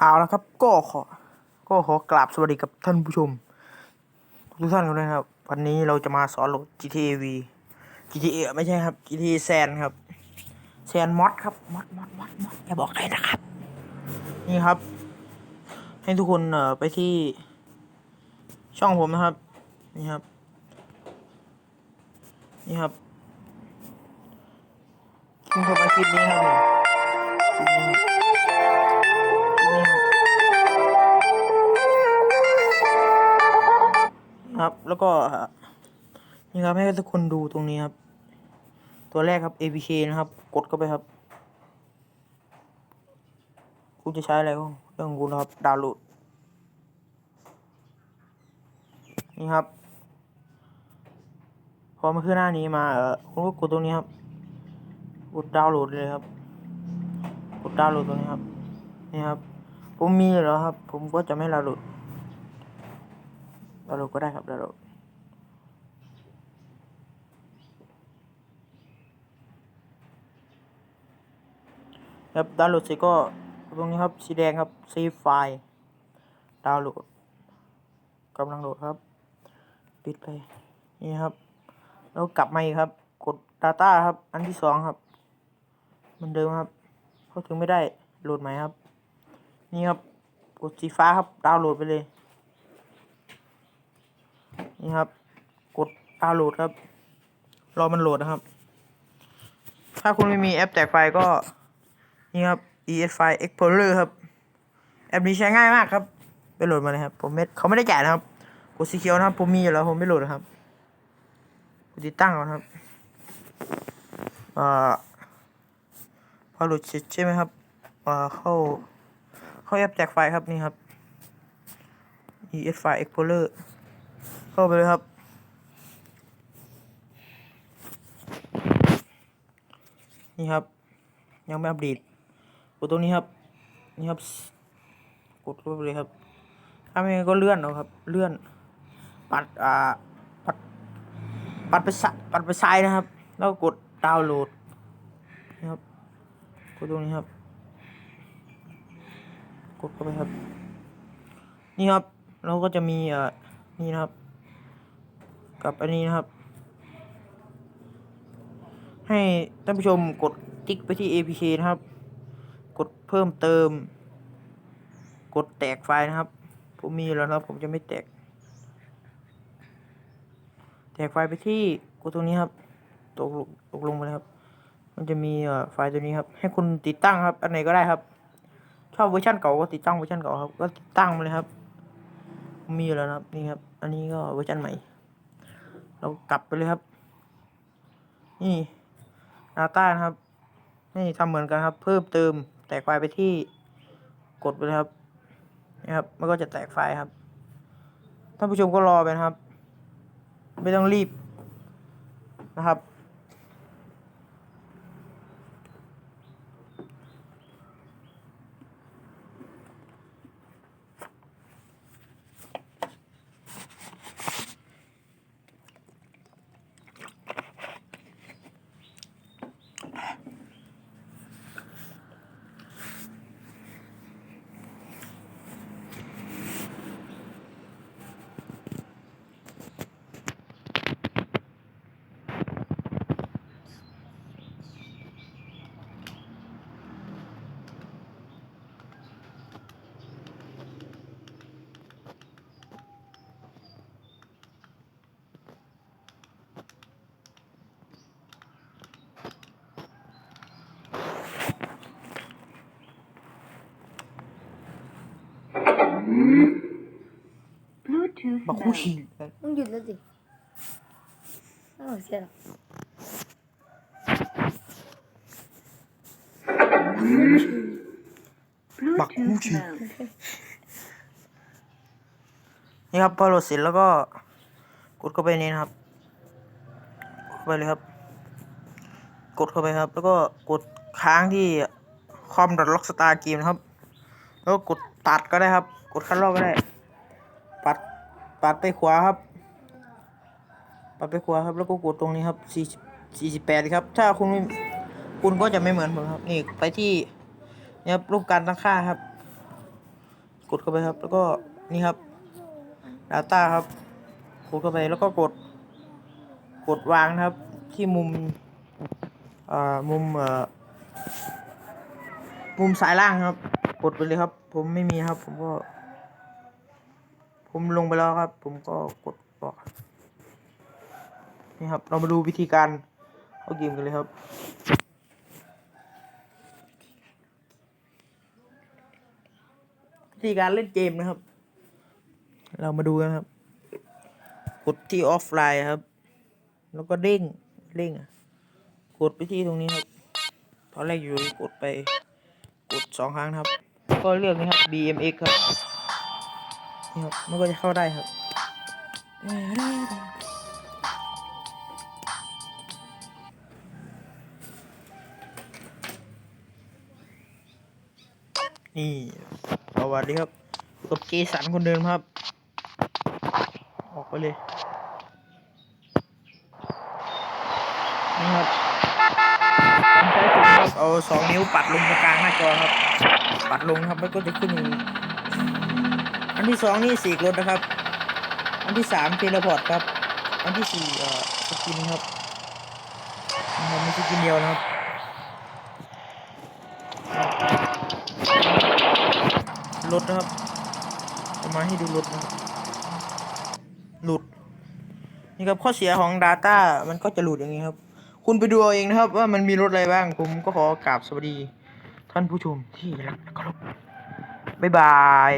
เอาละครับ ก็ขอ ก็ขอกราบสวัสดีกับท่านผู้ชม ทุกท่านกันด้วยครับ วันนี้เราจะมาสอนโหลด GTA V GTA ไม่ใช่ครับ GTA San ครับ San Mod ครับ Mod Mod Mod Mod อย่าบอกใครนะครับ นี่ครับ ให้ทุกคนเอ่อไปที่ ช่องผมนะครับ นี่ครับ นี่ครับคุณเข้าไปคลิปนี้ครับเนี่ย ครับ แล้วก็นี่ครับให้ทุกคนดูตรงนี้ครับ ตัวแรกครับ APK นะครับ กดเข้าไปครับ คุณจะใช้อะไรก็เรื่องคุณนะครับ ดาวน์โหลด นี่ครับ พอมาขึ้นหน้านี้มาเออคุณก็กดตรงนี้ครับ กดดาวน์โหลดเลยครับ กดดาวน์โหลดตรงนี้ครับ นี่ครับ ผมมีแล้วครับ ผมก็จะไม่ดาวน์โหลด ดาวน์โหลดก็ได้ครับดาวน์โหลดครับดาวน์โหลดเสร็จก็ตรงนี้ครับสีแดงครับ save file ดาวน์โหลดกำลังโหลดครับ ปิดไปนี่ครับ แล้วกลับมาอีกครับ กด data ครับ อันที่สองครับเหมือนเดิมครับเข้าถึงไม่ได้โหลดใหม่ครับ นี่ครับกดสีฟ้าครับดาวน์โหลดไปเลย นี่ครับ กดดาวน์โหลดครับ รอมันโหลดนะครับ ถ้าคุณไม่มีแอปแจกไฟก็ นี่ครับ ES File Explorer ครับ แอปนี้ใช้ง่ายมากครับ ไปโหลดมาเลยครับ ผมไม่เขาไม่ได้แจกนะครับ กดสีเขียวนะครับ ผมมีอยู่แล้วผมไม่โหลดนะครับกดติดตั้งก่อนครับอ่าพอโหลดเสร็จใช่ไหมครับอ่าเข้า เข้าแอปแจกไฟครับนี่ครับ ES File Explorer เข้าไปเลยครับ นี่ครับ ยังไม่อัปเดตกดตรงนี้ครับ นี่ครับ กดเข้าไปเลยครับ ถ้าไม่งั้นก็เลื่อนเอาครับ เลื่อน ปัด อ่า ปัด ปัดไปซ้ายปัดไปซ้ายนะครับ แล้วกกดดาวน์โหลดนี่ครับ กดตรงนี้ครับ กดเข้าไปครับ นี่ครับ เราก็จะมี เอ่อ นี่นะครับ กับอันนี้นะครับ ให้ท่านผู้ชมกดติ๊กไปที่ APK นะครับ กดเพิ่มเติม กดแตกไฟล์นะครับ ผมมีแล้วนะครับ ผมจะไม่แตก แตกไฟล์ไปที่กดตรงนี้ครับ ตกลงตกลงไปเลยครับ มันจะมีเอ่อไฟล์ตัวนี้ครับ ให้คุณติดตั้งครับ อันไหนก็ได้ครับ ชอบเวอร์ชันเก่าก็ติดตั้งเวอร์ชันเก่าครับ ก็ติดตั้งมาเลยครับ มีอยู่แล้วนะครับ นี่ครับ อันนี้ก็เวอร์ชันใหม่ เรากลับไปเลยครับ นี่อาก้านะครับ นี่ทำเหมือนกันครับ เพิ่มเติมแตกไฟล์ไปที่กดไปเลยครับนะครับ มันก็จะแตกไฟล์ครับ ท่านผู้ชมก็รอไปนะครับ ไม่ต้องรีบนะครับ Bluetooth บักคู่ mode. ขี่มึงหยุดแล้วสิไม่เอาเสียหรอกบักคู่ Bluetooth ขี่ mode. นี่ครับพอโหลดเสร็จแล้วก็ กดเข้าไปนี่นะครับกดเข้าไปเลยครับ กดเข้าไปครับ แล้วก็กดค้างที่คอมดอทล็อกสตาร์เกมนะครับ แล้วก็กดตัดก็ได้ครับ กดคันลอกก็ได้ปัด ปัดไปขวาครับ ปัดไปขวาครับ แล้วก็กดตรงนี้ครับสี่สี่สิบแปดครับ ถ้าคุณคุณก็จะไม่เหมือนผมครับ นี่ไปที่เนี่ยครับรูปการตั้งค่าครับ กดเข้าไปครับ แล้วก็นี่ครับ Data ครับ กดเข้าไปแล้วก็กด กดวางครับ ที่มุมอ่ามุมเอ่อมุมซ้ายล่างครับ กดไปเลยครับ ผมไม่มีครับ ผมก็ ผมลงไปแล้วครับ ผมก็กดออกนี่ครับ เรามาดูวิธีการเข้าเกมกันเลยครับวิธีการเล่นเกมนะครับ เรามาดูกันครับ กดที่ออฟไลน์ครับ แล้วก็เด้งเด้งอะกดไปที่ตรงนี้ครับตอนแรกอยู่กดไปกดสองครั้งครับ ก็เลือกนี้ครับ BMX ครับ นี่ครับมันก็จะเข้าได้ครับนี่สวัสดีครับกับเจสันคนเดิมครับ ออกไปเลย นี่ครับใช้ครับเอาสองนิ้วปัดลงตรงกลางหน้าจอครับ ปัดลงครับแล้วก็จะขึ้น อันที่สองนี่สีกรถนะครับ อันที่สามเทเลพอร์ตครับ อันที่สี่เอ่อสกินครับมันมีสกินเดียวนะครับรถนะครับจะมาให้ดูรถนะหลุดนี่ครับข้อเสียของ Data มันก็จะหลุดอย่างนี้ครับ คุณไปดูเอาเองนะครับ ว่ามันมีรถอะไรบ้าง ผมก็ขอกราบสวัสดี ท่านผู้ชมที่รักและเคารพบ๊ายบาย